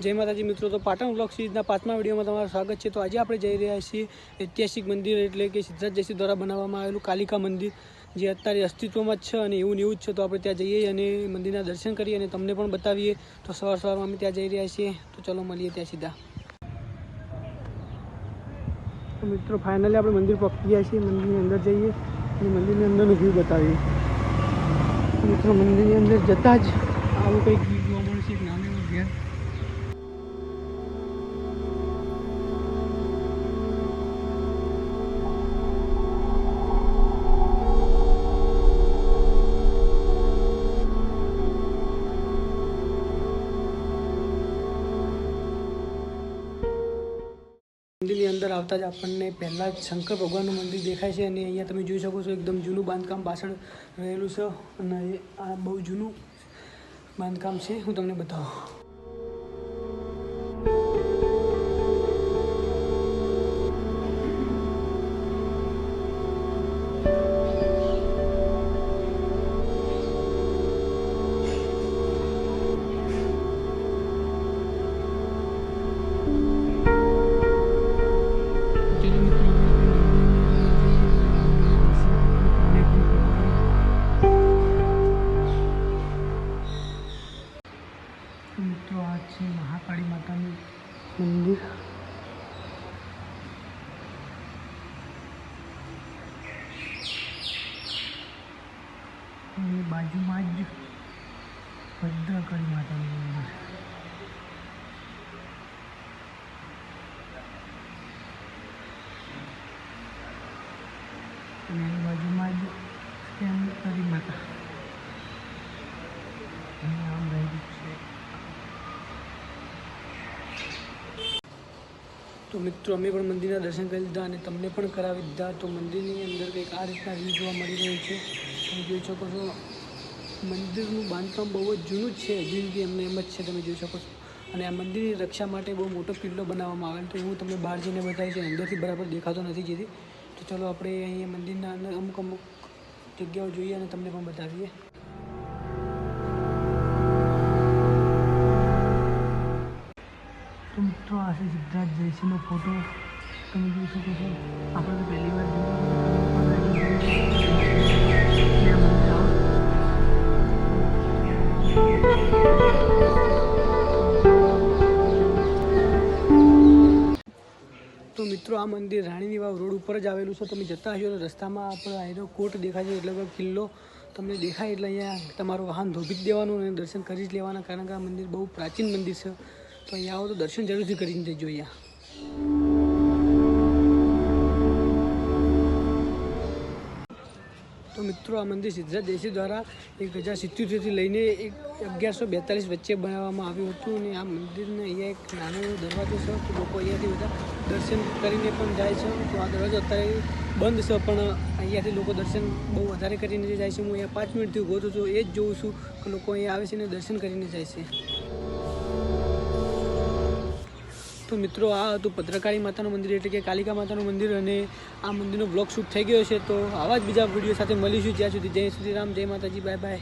જય માતાજી મિત્રો, તો પાટણ બ્લોક સિરીઝના પાંચમા વિડીયોમાં તમારું સ્વાગત છે. તો આજે આપણે જઈ રહ્યા છીએ ઐતિહાસિક મંદિર એટલે કે સિદ્ધાર્થ જયસિંહ દ્વારા બનાવવામાં આવેલું કાલિકા મંદિર, જે અત્યારે અસ્તિત્વમાં જ છે અને એવું એવું જ છે. તો આપણે ત્યાં જઈએ અને મંદિરના દર્શન કરીએ અને તમને પણ બતાવીએ. તો સવાર સવારમાં અમે ત્યાં જઈ રહ્યા છીએ. તો ચલો મળીએ ત્યાં સીધા. તો મિત્રો ફાઇનલી આપણે મંદિર પહોંચી ગયા છીએ. મંદિરની અંદર જઈએ અને મંદિરની અંદરનું વ્યૂ બતાવીએ. મિત્રો, મંદિરની અંદર જતાં જ આવું કંઈક વ્યૂ જોવા મળશે. મંદિરની અંદર આવતા જ આપણને પહેલાં જ શંકર ભગવાનનું મંદિર દેખાય છે અને અહીંયા તમે જોઈ શકો છો એકદમ જૂનું બાંધકામ પાછળ રહેલું છે અને આ બહુ જૂનું બાંધકામ છે. હું તમને બતાવું. મંદિર બાજુમાં જ ભદ્રકાળી માતાનું મંદિર અને એની બાજુમાં જ સ્કેનરી માતા અને આમ રહેલું છે તો મિત્રો, અમે પણ મંદિરના દર્શન કરી લીધા અને તમને પણ કરાવી દીધા. તો મંદિરની અંદર કંઈક આ રીતના વ્યૂ જોવા મળી રહ્યું છે. તમે જોઈ શકો છો, મંદિરનું બાંધકામ બહુ જ જૂનું જ છે. જિંદગી એમને એમ જ છે, તમે જોઈ શકો છો. અને આ મંદિરની રક્ષા માટે બહુ મોટો કિલ્લો બનાવવામાં આવેલો તો હું તમને બહાર જઈને બતાવીશ છે અંદરથી બરાબર દેખાતો નથી જેથી. તો ચલો, આપણે અહીંયા મંદિરના અંદર અમુક અમુક જગ્યાઓ જોઈએ અને તમને પણ બતાવીએ. તો મિત્રો આ સિદ્ધાર્થ જયસિંહનો ફોટો તમે જોઈ શકો છો. આપણે પહેલી વાર તો મિત્રો, આ મંદિર રાણીની વાવ રોડ ઉપર જ આવેલું છે. તમે જતા હશો રસ્તામાં આપણે આયરો કોટ દેખાય છે, એટલે કે કિલ્લો તમને દેખાય. એટલે અહીંયા તમારું વાહન ધોબી જ દેવાનું અને દર્શન કરી જ લેવાના. કારણ કે આ મંદિર બહુ પ્રાચીન મંદિર છે. તો અહીંયા આવો તો દર્શન જરૂરથી કરીને જજો અહીંયા. તો મિત્રો, આ મંદિર સિદ્ધાર્થ દેશી દ્વારા એક હજાર સિત્યોતેરથી લઈને એક અગિયારસો બેતાલીસ વચ્ચે બનાવવામાં આવ્યું હતું અને આ મંદિરને અહીંયા એક નાનો એવો દરવાજો છે તો લોકો અહીંયાથી બધા દર્શન કરીને પણ જાય છે. તો આ દરવાજો અત્યારે બંધ છે, પણ અહીંયાથી લોકો દર્શન બહુ વધારે કરીને જાય છે, હું અહીંયા પાંચ મિનિટથી ઊભો છું એ જ જોઉં છું કે લોકો અહીંયા આવે છે અને દર્શન કરીને જાય છે. તો મિત્રો, આ હતું ભદ્રકાળી માતાનું મંદિર એટલે કે કાલિકા માતાનું મંદિર અને આ મંદિરનો બ્લોગ શૂટ થઈ ગયો છે. તો આવા જ બીજા વીડિયો સાથે મળીશું. જ્યાં સુધી જય શ્રી રામ, જય માતાજી બાય બાય